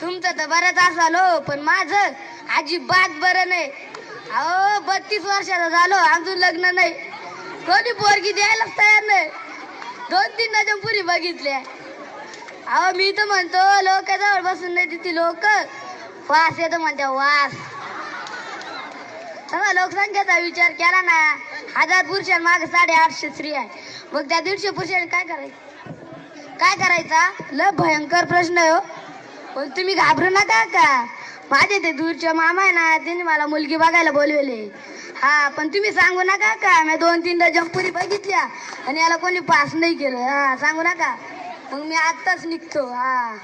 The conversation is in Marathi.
तुमचं तर बरंच असाल हो पण माझं अजिबात बरं नाही. अहो बत्तीस वर्षाचा झालो अजून लग्न नाही. कोणी पोरगी द्यायलाच तयार नाही. दोन तीन डझन पुरी बघितल्या. अहो मी तर म्हणतो लोक जवळ बसून नाही तिथे लोक. वास येतो म्हणते वास. तेव्हा लोकसंख्येचा विचार केला ना हजार पुरुषांमाग साडेआठशे स्त्री आहे. मग त्या दीडशे पुरुषांनी काय करायचं? काय करायचा? लय भयंकर प्रश्न आहे हो. पण तुम्ही घाबरू नका का माझे ते दूरचे मामा आहे ना त्यांनी मला मुलगी बघायला बोलवले हा पण तुम्ही सांगू नका का मी दोन तीन डझन पुरी बघितल्या आणि याला कोणी पास नाही केलं हा सांगू नका मग मी आत्ताच निघतो हा